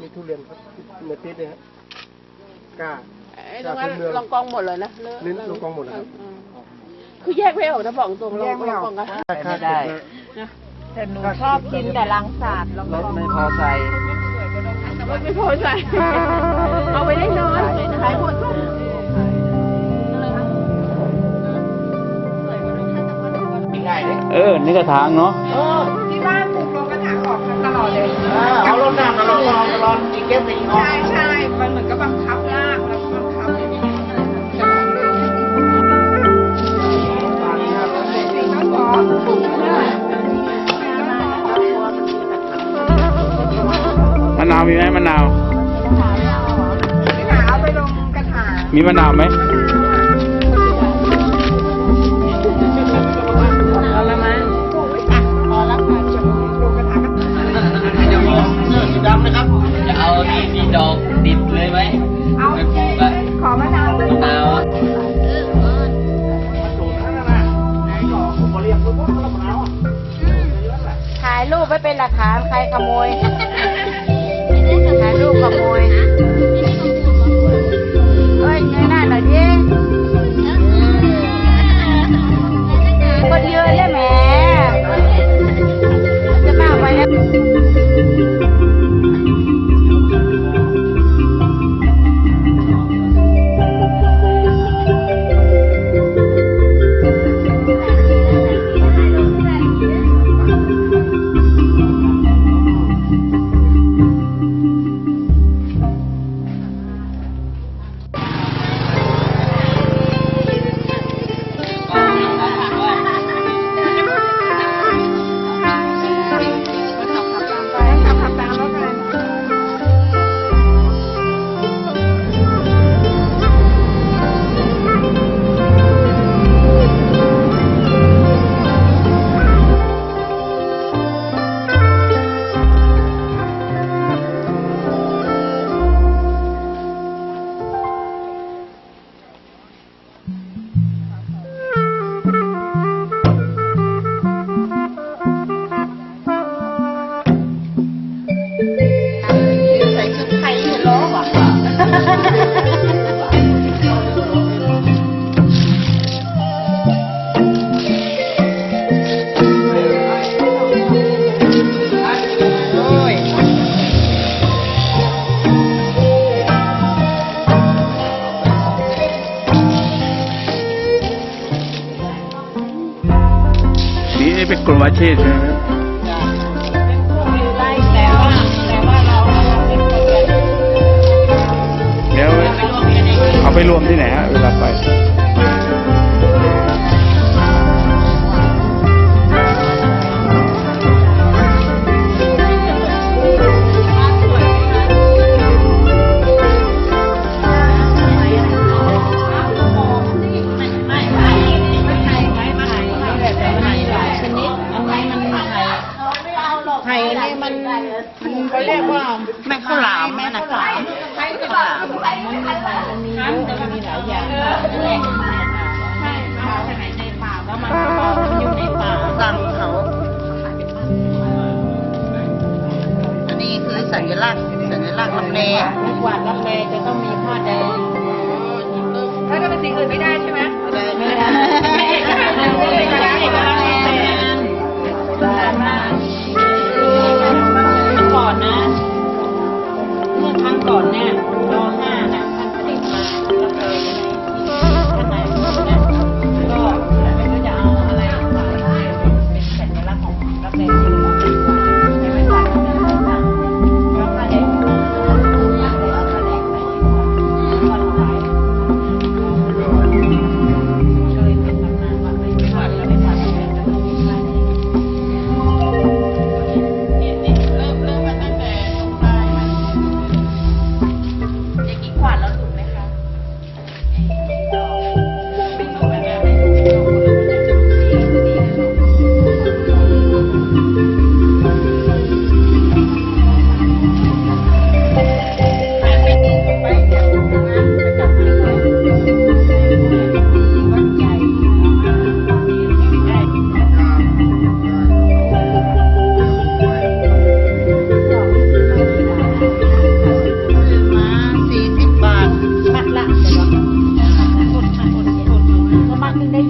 มีทุเรียนครับเนื้อติดเนี่ยฮะกล้า ไอ้ตรงนั้นลองกองหมดเลยนะเลืลิ้นลองกองหมดเลยครับ อืมคือแยกไม่ออกนะบอกตรงลองลองกองกัน ไม่ได้นะแต่หนูชอบกินแต่ลังสาดแล้วรก็ถไม่พอใส่รถไม่พอใจ เอาไปได้นอนขายหมดทุกง่ายเลยเออ นี่กระถางเนาะเออที่บ้านปลูกลงกระถางออกตลอดเลย เอารถน้ำมาลองลองลองอี กเก็บไปอีกออกใช่ใช่มันเหมือนกับบังคับลากแล้วก็บังคับอย่างนี้สิ่งนั้นขอมะนาวมีไหมมะนาวที่หาเอาไปลงกระถางมีมะนาวไหม ปไว้เป็นหลักฐานใครขโมยถ่ายรูปขโมยเฮ้ยเงยหน้าหน่อยดิ อาชีพใช่ไหมไล่แต่ว่าแต่ว่าเราเราเป็นคนเดียวเดี๋ยวเอาไปรวมที่ไหนฮะเวลาไป เลไม่กวาดรับแลจะต้องมีผ้าแดง ถ้าจะเป็นสิ่งอื่นไม่ได้ใช่ไหมไม่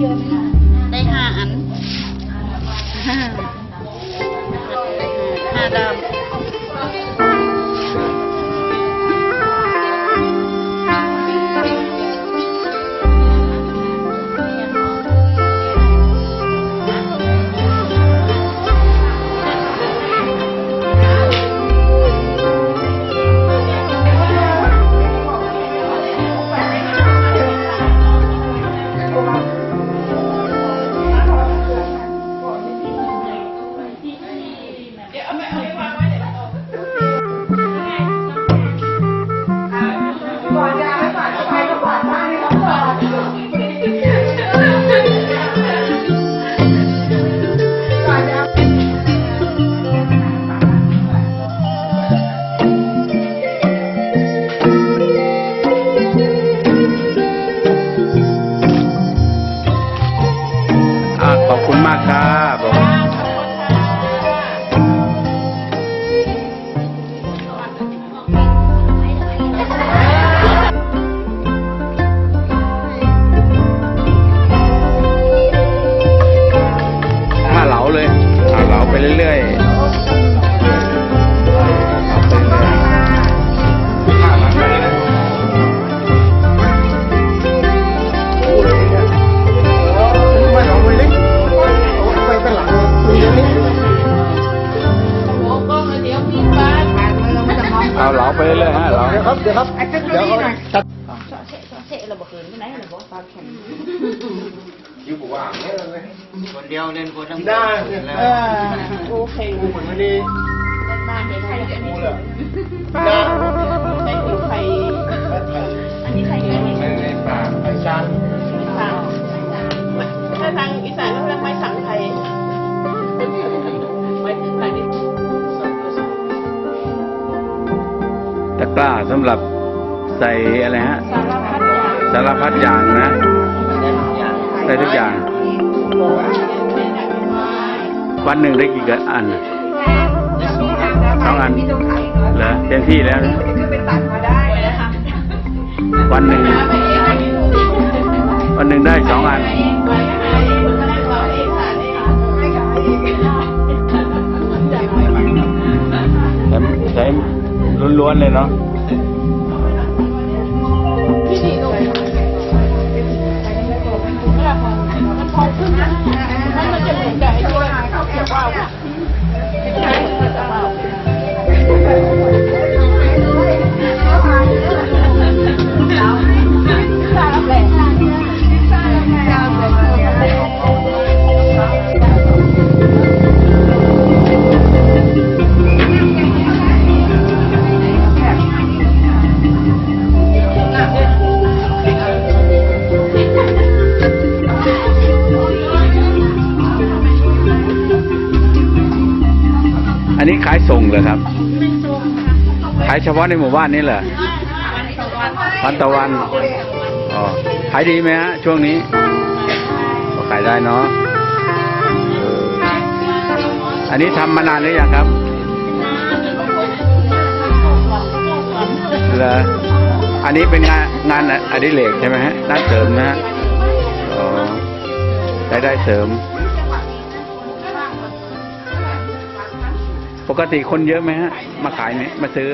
Gracias. ยวครับ เดี๋ยวครับเดี๋ยวเขาจัดเสะเราบอกคืนที่ไหนเราบอกปลาแข็งคนเดียวเล่นคนทั้งหมดได้แล้วเออโอเคกูเหมือนไม่ดีบ้านเห็นใครอันนี้เลยป้าใช้ผิวไข่อันนี้ไข่อันนี้ไม่ได้ปากไอ้ชานสั่งถ้าทางอีสานเขาเรียกไม้สังะกร้าสำหรับใส่อะไรฮะ สารพัดอย่างสารพัดอย่างนะได้ทุกอย่าง วันหนึ่งได้กี่กอันสองอันเหรอเต็มที่แล้วนะวันหนึ่งวันหนึ่งได้สองอัน ล้ อันนี้ขายส่งเหรอครับ ขายเฉพาะในหมู่บ้านนี้เหรอวันตะวันอ๋อขายดีไหมฮะช่วงนี้ก็ขายได้เนาะเอออันนี้ทำมานานหรือยังครับเหรออันนี้เป็นงานงานอดิเรกใช่ไหมฮะงานเสริมนะฮะอ๋อรายได้เสริม กติคนเยอะไหมฮะ มาขายเนี่ยมาซื้อ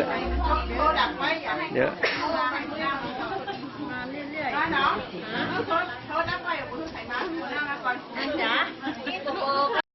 เยอะจ๋านี่ตัวโก